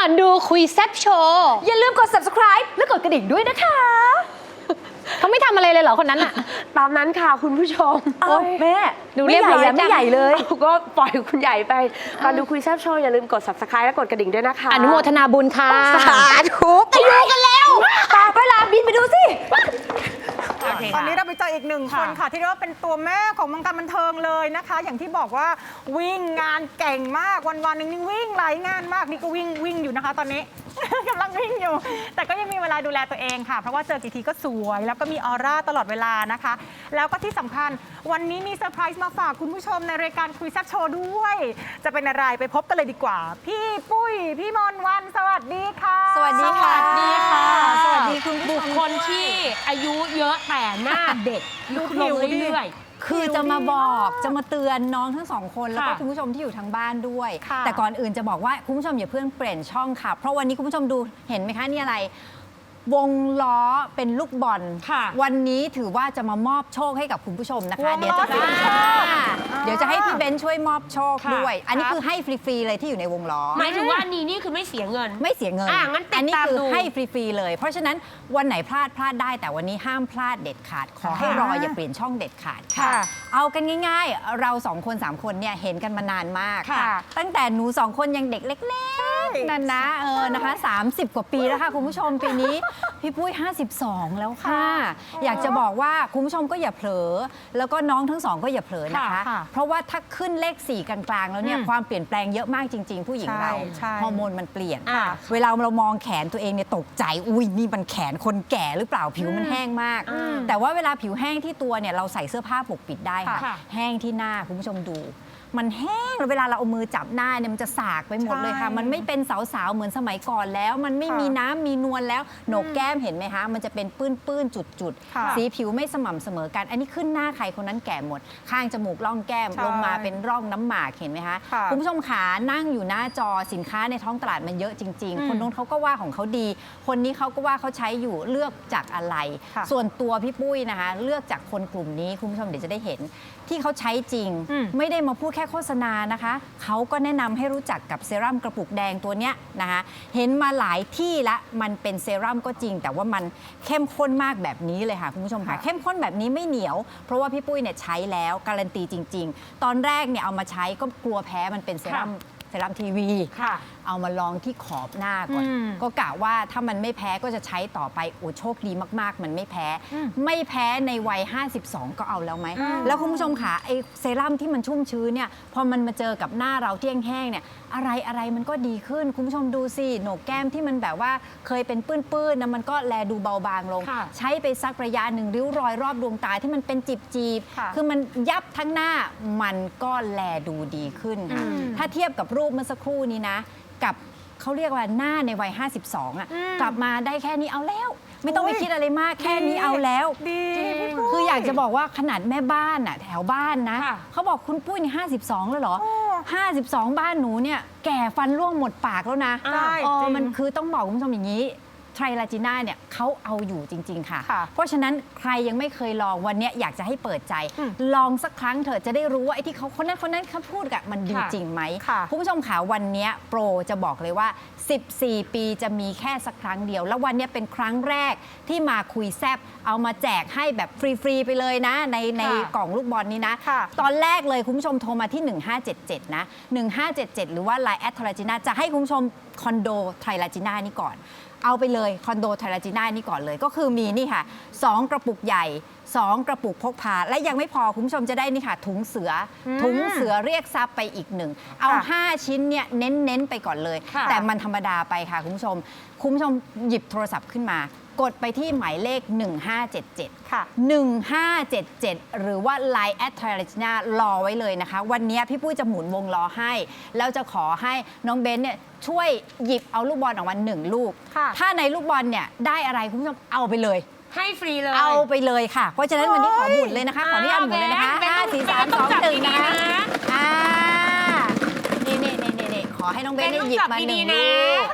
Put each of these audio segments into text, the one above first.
อนดูคุยแซบโชว์อย่าลืมกด subscribe และกดกระดิ่งด้วยนะคะ เขาไม่ทำอะไรเลยเหรอคนนั้นอะตามนั้นค่ะคุณผู้ชมเอ้าแม่ดูไม่เรียบใหญ่ร้อยอะไม่จังใหญ่เลยเอาก็ปล่อยคุณใหญ่ไปก่อนดูคุยแซบโชว์อย่าลืมกด subscribe และกดกระดิ่งด้วยนะคะ อนุโมทนาบุญค่ะสาธุไปดูกันแล้วตาไปลาบินไปดูสิ ต อนนี้เราไปเจออีกหนึ่งคนค่ะ ที่เรียกว่าเป็นตัวแม่ของวงการบันเทิงเลยนะคะ อย่างที่บอกว่าวิ่งงานเก่งมากวันวันๆหนึงนี่วิ่งหลายงานมากนี่ก็วิ่งวิ่งอยู่นะคะ ตอนนี้ กำลังวิ่งอยู่ แต่ก็ยังมีเวลาดูแลตัวเองค่ะ เพราะว่าเจอกี่ทีก็สวย แล้วก็มีออร่าตลอดเวลานะคะ แล้วก็ที่สำคัญวันนี้มีเซอร์ไพรส์มาฝากคุณผู้ชมในรายการคุยแซ่บโชว์ด้วย จะเป็นอะไรไปพบกันเลยดีกว่า พี่ปุ้ย พี่มนต์วันสวัสดีค่ะ สวัสดีค่ะ สวัสดีค่ะสวัสดีคุณผู้ชมบุคคลที่อายุเยอะแต่หน้าเด็กดูลผิงวดิ เรื่อย คือจะมาบอกจะมาเตือนน้องทั้งสองคนแล้วก็ค่ะคุณผู้ชมที่อยู่ทางบ้านด้วย ค่ะแต่ก่อนอื่นจะบอกว่าคุณผู้ชมอย่าเพิ่งเปลี่ยนช่องค่ะ เพราะวันนี้คุณผู้ชมดูเห็นไหมคะนี่อะไร วงล้อเป็นลูกบอล ค่ะวันนี้ถือว่าจะมามอบโชคให้กับคุณผู้ชมนะคะ วงเดี๋ยวล้อจะเสียงโชคอ่าเดี๋ยวจะให้พี่เบนซ์ช่วยมอบโชคค่ะด้วย อันนี้ครับ คือให้ฟรีๆเลยที่อยู่ในวงล้อๆหมายถึงว่าอันนี้นี่คือไม่เสียเงิน ไม่เสียเงินอะงั้นติดอันี้ตามคือดู ให้ฟรีๆเลย เพราะฉะนั้นวันไหนพลาดพลาดได้ แต่วันนี้ห้ามพลาดเด็ดขาด ขอให้รออย่าเปลี่ยนช่องเด็ดขาดค่ะค่ะ เอากันง่าย ๆ เราสองคนสามคนเนี่ยเห็นกันมานานมาก ค่ะ ตั้งแต่หนูสองคนยังเด็กเล็กๆนั่นนะเออนะคะ30 กว่าปีแล้วค่ะคุณผู้ชมปีนี้พี่ปุ้ย 52 แล้วค่ะ อยากจะบอกว่าคุณผู้ชมก็อย่าเผลอ แล้วก็น้องทั้งสองก็อย่าเผลอนะคะ ค่ะเพราะว่าถ้าขึ้นเลข 4 กลางๆ แล้วเนี่ยอืมความเปลี่ยนแปลงเยอะมากจริง ๆ ผู้หญิงใช่เราใช่ฮอร์โมนมันเปลี่ยน อ่าเวลาเรามองแขนตัวเองเนี่ยตกใจ อุ้ยนี่มันแขนคนแก่หรือเปล่าผิวมันแห้งมากอืมแต่ว่าเวลาผิวแห้งที่ตัวเนี่ยเราใส่เสื้อผ้าปกปิดได้ค่ะ ค่ะ แห้งที่หน้าคุณผู้ชมดู มันแห้งแล้วเวลาเราเอามือจับหน้าเนี่ยมันจะสากไปหมดเลยค่ะ ใช่มันไม่เป็นสาวๆเหมือนสมัยก่อนแล้ว มันไม่ค่ะมีน้ำมีนวลแล้วโหนกแก้มเห็นไหมคะมันจะเป็นปื้นปื้นจุดจุดๆค่ะสีผิวไม่สม่ำเสมอกัน อันนี้ขึ้นหน้าใครคนนั้นแก่หมด ข้างจมูกร่องแก้มใช่ลงมาเป็นร่องน้ำหมากเห็นไหมคะค่ะคุณผู้ชมขานั่งอยู่หน้าจอสินค้าในท้องตลาดมันเยอะจริง อืมๆ คนนู้นเขาก็ว่าของเขาดี คนนี้เขาก็ว่าเขาใช้อยู่เลือกจากอะไร ค่ะ ส่วนตัวพี่ปุ้ยนะคะ เลือกจากคนกลุ่มนี้คุณผู้ชมเดี๋ยวจะได้เห็น ที่เขาใช้จริง อืม ไม่ได้มาพูดแค่โฆษณานะคะ เขาก็แนะนำให้รู้จักกับเซรั่มกระปุกแดงตัวเนี้ยนะคะ เห็นมาหลายที่ละ มันเป็นเซรั่มก็จริง แต่ว่ามันเข้มข้นมากแบบนี้เลยค่ะคุณผู้ชมค่ะค่ะเข้มข้นแบบนี้ไม่เหนียว เพราะว่าพี่ปุ้ยเนี่ยใช้แล้วการันตีจริง ๆ ตอนแรกเนี่ยเอามาใช้ก็กลัวแพ้มันเป็นเซรั่มเซรั่มทีวี ค่ะเอามาลองที่ขอบหน้าก่อน อืมก็กะว่าถ้ามันไม่แพ้ก็จะใช้ต่อไปโอ้โชคดีมากๆ มันไม่แพ้ อืมไม่แพ้ในวัย 52 ก็เอาแล้วไหม อืม แล้วคุณผู้ชมค่ะไอเซรั่มที่มันชุ่มชื้นเนี่ยพอมันมาเจอกับหน้าเราที่แห้งๆเนี่ยอะไรอะไรมันก็ดีขึ้น คุณผู้ชมดูสิโหนกแก้มที่มันแบบว่าเคยเป็นปื้นๆนะมันก็แลดูเบาบางลง ค่ะใช้ไปสักระยะหนึ่งริ้วรอยรอบดวงตาที่มันเป็นจีบค่ะๆคือมันยับทั้งหน้ามันก็แลดูดีขึ้นค่ะอืม ถ้าเทียบกับรูปเมื่อสักครู่นี้นะกับเขาเรียกว่าหน้าในวัย 52 อะ อืมกลับมาได้แค่นี้เอาแล้ว ไม่ต้องไปโอ้ยคิดอะไรมากแค่นี้เอาแล้ว ดีพี่ปุ้ยคืออยากจะบอกว่าขนาดแม่บ้านอะแถวบ้านนะ ค่ะเขาบอกคุณปุ้ยนี่52 แล้วเหรอ โอ้52 บ้านหนูเนี่ยแก่ฟันร่วงหมดปากแล้วนะใช่เออจริง มันคือต้องบอกคุณผู้ชมอย่างนี้ ไทรลาจิน่าเนี่ยเขาเอาอยู่จริง ๆ ค่ะ ค่ะเพราะฉะนั้นใครยังไม่เคยลองวันเนี้ยอยากจะให้เปิดใจ อืมลองสักครั้งเถอะจะได้รู้ว่าไอ้ที่เขาคนนั้นคนนั้นเขาพูดอะมันดีค่ะจริงไหมค่ะคุณผู้ชมขาวันเนี้ยโปรจะบอกเลยว่า 14 ปีจะมีแค่สักครั้งเดียว แล้ววันเนี้ยเป็นครั้งแรกที่มาคุยแซบเอามาแจกให้แบบฟรี ๆ ไปเลยนะในในค่ะ กล่องลูกบอลนี้นะ ค่ะ ตอนแรกเลยคุณผู้ชมโทรมาที่ 1577 นะ 1577 หรือว่า Line แอดทราจิน่าจะให้คุณผู้ชมคอนโดไทรลาจิน่านี่ก่อน เอาไปเลยคอนโดไทรลาจิน่านี่ก่อนเลย ก็คือมีนี่ค่ะ 2 กระปุกใหญ่ 2 กระปุกพกพา และยังไม่พอคุณผู้ชมจะได้นี่ค่ะ ถุงเสืออมถุงเสือเรียกทรัพย์ไปอีกหนึ่ง เอาค่ะ5ชิ้นเนี่ยเน้นๆไปก่อนเลยค่ะแต่มันธรรมดาไปค่ะคุณผู้ชม คุณผู้ชมหยิบโทรศัพท์ขึ้นมา กดไปที่หมายเลข 1577 ค่ะ 1577 หรือว่า Line แอดทร g นารอไว้เลยนะคะ วันนี้พี่ปุ้ยจะหมุนวงล้อให้ แล้วจะขอให้น้องเบนเนี่ยช่วยหยิบเอาลูกบอลออกมาหนึ่งลูก ค่ะ ถ้าในลูกบอลเนี่ยได้อะไรคุณผู้ชมเอาไปเลย ให้ฟรีเลย เอาไปเลยค่ะ เพราะฉะนั้นวันนี้ขอหมุนเลยนะคะ ขออนุญาตหมุนเลยนะคะแบงค์ห้าสี่สามแบสงอค์งต้องหนึ่งจับนะดีๆคะนะอ่า นี่นี่นี่นี่ขอให้น้องเบนแบงค์ได้ต้องหยิบจับมาหนึ่งดีๆนะลูก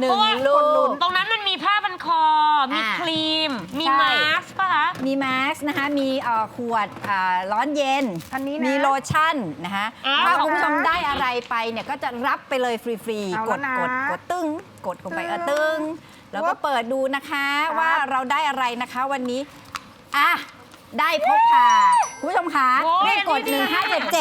หนึ่เพงราะว่าลูก ตรงนั้นมันมี ผ้าพันคอ มีอ่าครีม มีใช่ มาสก์ป่ะคะ มีแม็กซ์นะคะ มีเอ่อขวดอ่าร้อนเย็น อันนี้นะมีโลชั่นนะคะอ้าว ถ้าคุณผู้ชมได้อะไรไปเนี่ยก็จะรับไปเลยฟรีเอาๆ กแล้ดวนะกดกดตึ้ง กดลงไปเออตึ้ตึ้งงแล้วก็เปิดดูนะคะครับ ว่าเราได้อะไรนะคะวันนี้ อะ ได้พกพาคุณผู้ชมคะโอ้ยรีบกด อันนี้ดี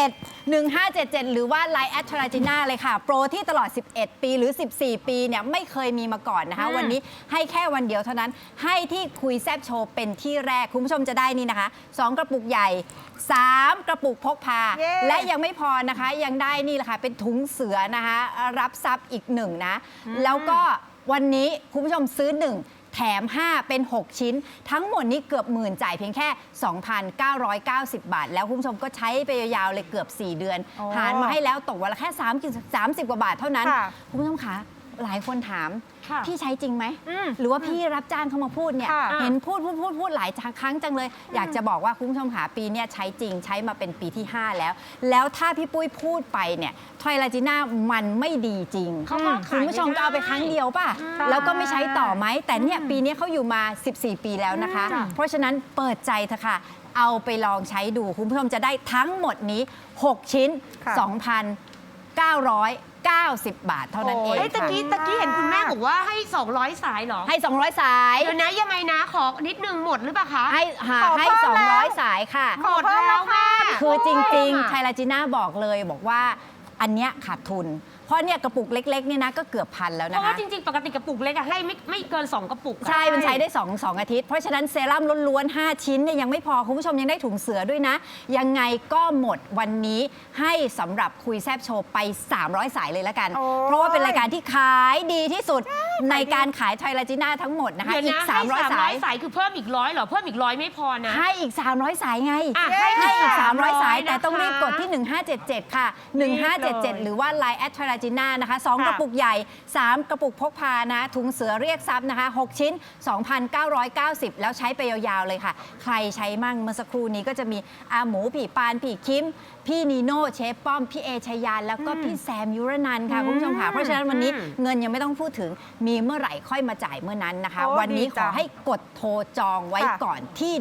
1577 1577 หรือว่า Line แอดทราจิน่าเลยค่ะ โปรที่ตลอด 11 ปีหรือ 14 ปีเนี่ยไม่เคยมีมาก่อนนะคะ วันนี้ให้แค่วันเดียวเท่านั้น ให้ที่คุยแซบโชว์เป็นที่แรก คุณผู้ชมจะได้นี่นะคะ 2 กระปุกใหญ่ 3 กระปุกพกพา เย้ และยังไม่พอนะคะยังได้นี่แหละค่ะ เป็นถุงเสือนะคะ รับซับอีกหนึ่งนะ แล้วก็วันนี้คุณผู้ชมซื้อ1 แถม 5 เป็น 6 ชิ้น ทั้งหมดนี้เกือบหมื่นจ่ายเพียงแค่ 2,990 บาท แล้วคุณผู้ชมก็ใช้ไปยาวๆเลยเกือบ 4 เดือนโอ้หารมาให้แล้วตกวันละแค่ 3 30 กว่าบาทเท่านั้นค่ะคุณผู้ชมคะ หลายคนถาม ค่ะพี่ใช้จริงไหม อืมหรือว่าพี่รับจ้างเขามาพูดเนี่ย ค่ะเห็นพูดพูดพูดพูดหลายครั้งจังเลย อยากจะบอกว่าคุณผู้ชมหาปีเนี้ยใช้จริงใช้มาเป็นปีที่ 5 แล้ว แล้วถ้าพี่ปุ้ยพูดไปเนี่ยทอยลาจิน่ามันไม่ดีจริงเขาก็ขายคุณผู้ชมก็เอาไปครั้งเดียวป่ะ ใช่ แล้วก็ไม่ใช้ต่อไหม แต่เนี่ยปีนี้เขาอยู่มา 14 ปีแล้วนะคะจ้ะเพราะฉะนั้นเปิดใจเถอะค่ะ เอาไปลองใช้ดู คุณผู้ชมจะได้ทั้งหมดนี้ 6 ชิ้น ค่ะ 2,990 บาทเท่านั้นเองเฮ้ยตะค่ะกี้ตะกี้เห็นคุณแม่บอกว่าให้ 200 สายเหรอให้ 200 สาย เดี๋ยวนะยังไงนะขอนิดนึงหมดหรือเปล่าคะ ให้หาขอให้ เพิ่มแล้ว 200 สายค่ะขอเพิ่มแล้วค่ะ คือจริงโอ้ยๆไทยลาจิน่าบอกเลยบอกว่าอันเนี้ยขาดทุน เพราะเนี่ยกระปุกเล็กๆเนี่ยนะก็เกือบพันแล้วเพนะราะว่าคะ จริง ๆ ปกติกระปุกเล็กอะให้ไม่ไม่เกิน 2 กระปุกอะ ใช่ มันใช้ได้2 2อาทิตย์ เพราะฉะนั้นเซรั่มล้วนๆ 5 ชิ้นเนี่ยยังไม่พอ คุณผู้ชมยังได้ถุงเสือด้วยนะ ยังไงก็หมดวันนี้ให้สำหรับคุยแซบโชว์ไป 300 สายเลยละกัน โอ้ยเพราะว่าเป็นรายการที่ขายดีที่สุดในการขายไทยลาจิน่าทั้งหมดนะคะ เดี๋ยวอีก นะให้300 สาย300สายคือเพิ่มอีกร้อยเหรอ เพิ่มอีกร้อยไม่พอนะ ให้อีก 300 สายไง อะให้ให้อีก 300 300 สาย แต่ต้องนะคะรีบกดที่ 1577 ค่ะ 1577 หรือว่า Line แอดทราจิน่านะคะ2ค่ะกระปุกใหญ่ 3 กระปุกพกพานะถุงเสือเรียกซับนะคะ 6 ชิ้น 2,990 แล้วใช้ไปยาวๆเลยค่ะ ใครใช้มั่งเมื่อสักครู่นี้ก็จะมีอาหมูผีปานผีคิม พี่นีโน่เชฟป้อม พี่เอชยานแล้วก็พี่แซมยุรนันท์ค่ะคุณผู้ชมค่ะ เพราะฉะนั้นวันนี้เงินยังไม่ต้องพูดถึงมีเมื่อไหร่ค่อยมาจ่ายเมื่อนั้นนะคะ โอ้วันนี้ดีขจัองให้กดโทรจองไว้ค่ะก่อนที่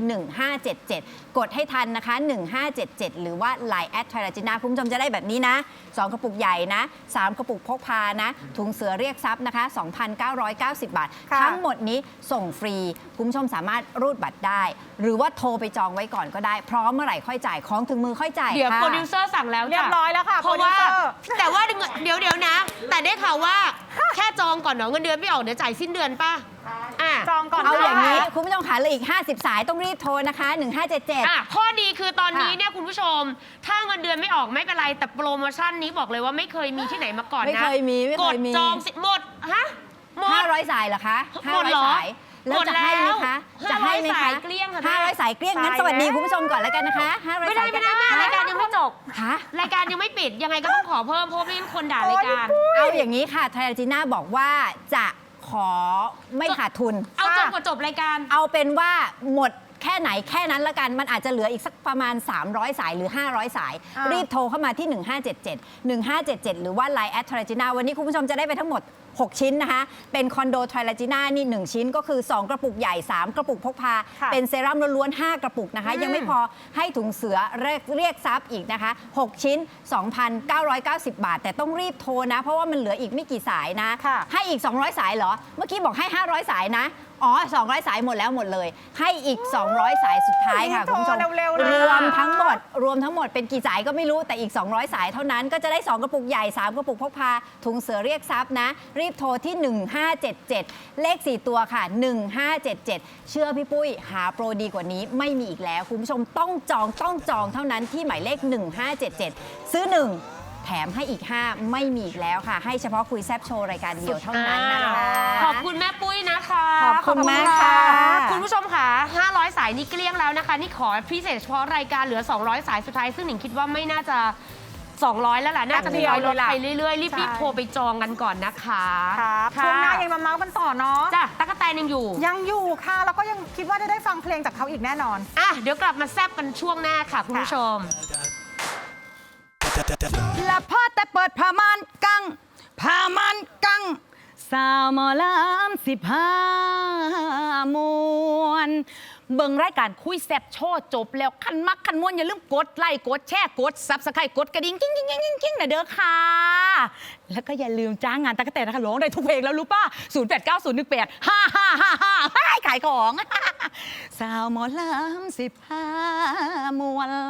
1577 กดให้ทันนะคะ 1577 หรือว่า Line แอดทราจินาคุณผู้ชมจะได้แบบนี้นะ 2 กระปุกใหญ่นะ 3 กระปุกพกพานะ ถุงเสือเรียกทรัพย์นะคะ 2,990 บาท ค่ะ ทั้งหมดนี้ส่งฟรี คุณผู้ชมสามารถรูดบัตรได้ หรือว่าโทรไปจองไว้ก่อนก็ได้ พร้อมเมื่อไหร่ค่อยจ่ายของถึงมือค่อยจ่ายเดี๋ยวค่ะโปรดิวเซอร์สั่งแล้วจ้ะเรียบร้อยแล้วค่ะเพราะว่าโปรดิวเซอร์แต่ว่าเดี๋ยวเดี๋ยวนะ แต่ได้ข่าวว่าแค่จองก่อนเนาะเงินเดือนไม่ออกเดี๋ยวจ่ายสิ้นเดือนป่ะอะ จองก่อนเอาอย่างนี้ค่ะคุณผู้ชมขาเหลยอีก 50 สายต้องรีบโทรนะคะ1577อะข้อดีคือตอนนี้ค่ะเนี่ยคุณผู้ชม ถ้าเงินเดือนไม่ออกไม่เป็นไร แต่โปรโมชั่นนี้บอกเลยว่าไม่เคยมีที่ไหนมาก่อนนะไม่เคยมีไม่กเคดยมีจองสิหมดฮะหมด 500 สายเหรอคะหมดเหรอ 500 สาย แล้วจะให้ไหมคะหมดแล้วจะให้ไหม500คะสายเกลี้ยงค่ะแม่500สายเกลี้ยงงั้นสายสวัสดีแล้วคุณผู้ชมก่อนแล้วกันนะคะ500ไม่ได้สายไม่ได้แม่รายการยังไม่จบค่ะรายการยังไม่ปิดยังไงก็ต้องขอเพิ่มเพราะไม่งั้นคนด่ารายการเอาอย่างนี้ค่ะไทยจีน่าบอกว่าจะขอไม่ขาดทุน เอาจนกว่าจบรายการ เอาเป็นว่าหมดแค่ไหนแค่นั้นละกันมันอาจจะเหลืออีกสักประมาณ 300 สายหรือ 500 สายอ่ารีรีบโทรเข้ามาที่ 1577 1577 หรือว่า Line แอดทร a จิน่าวันนี้คุณผู้ชมจะได้ไปทั้งหมด 6 ชิ้นนะคะ เป็นคอนโดทร a จิน่านี่ 1 ชิ้นก็คือ 2 กระปุกใหญ่ 3 กระปุกพกพา ค่ะเป็นเซรั่มล้วนๆ 5 กระปุกนะคะ อืมยังไม่พอให้ถุงเสือเรียกเรียกซับอีกนะคะ 6 ชิ้น 2,990 บาท แต่ต้องรีบโทรนะ เพราะว่ามันเหลืออีกไม่กี่สายนะ ค่ะ ให้อีก 200 สายเหรอ เมื่อกี้บอกให้ 500 สายนะ อ๋อ 200 สายหมดแล้วหมดเลย ให้อีก 200 สายสุดท้ายค่ะโทรคุณผู้ชมเร็วๆนะ รวมทั้งหมด รวมทั้งหมดเป็นกี่สายก็ไม่รู้แต่อีก 200 สายเท่านั้นก็จะได้ 2 กระปุกใหญ่ 3 กระปุกพกพา ถุงเสือเรียกทรัพย์นะ รีบโทรที่ 1577 เลข 4 ตัวค่ะ 1577 เชื่อพี่ปุ้ยหาโปรดีกว่านี้ไม่มีอีกแล้ว คุณผู้ชมต้องจองต้องจองเท่านั้นที่หมายเลข 1577 ซื้อ 1 แถมให้อีก 5 ไม่มีอีกแล้วค่ะ ให้เฉพาะคุยแซบโชว์รายการเดียวเท่านั้นนะคะ ขอบคุณแม่ปุ้ยนะคะขอบคุณมากค่ะ คุณผู้ชมค่ะ 500 สายนี่เกลี้ยงแล้วนะคะ นี่ขอพิเศษเฉพาะรายการเหลือ 200 สายสุดท้าย ซึ่งหนิงคิดว่าไม่น่าจะ 200 แล้วล่ะ น่าจะทยอยลดไปเรื่อยๆ รีบๆโทรไปจองกันก่อนนะคะครับค่ะช่วงหน้ายังมาเมาส์กันต่อเนาะจ้ะตั๊กกะแตนยังอยู่ ยังอยู่ค่ะ แล้วก็ยังคิดว่าจะได้ฟังเพลงจากเขาอีกแน่นอน อะ เดี๋ยวกลับมาแซบกันช่วงหน้าค่ะคุณผู้ชมและพอแต่เปิดผ้าม่านกังผ้าม่านกัง สาวหมอลำสิบห้ามวน เบิ่งรายการคุยแซบโชว์จบแล้วคันมักคันม่วนอย่าลืมกดไลค์กดแชร์กดซับสไครต์กดกระดิ่งกิ้งกิ้งกิ้งกิ้งกิ้งนะเด้อค่ะ แล้วก็อย่าลืมจ้างงานตะกะแตนนะคะร้องได้ทุกเพลงแล้วรู้ป่ะ0 8 9 0 1 8 5 5 5 5ขายของ สาวหมอลำสิบห้ามวน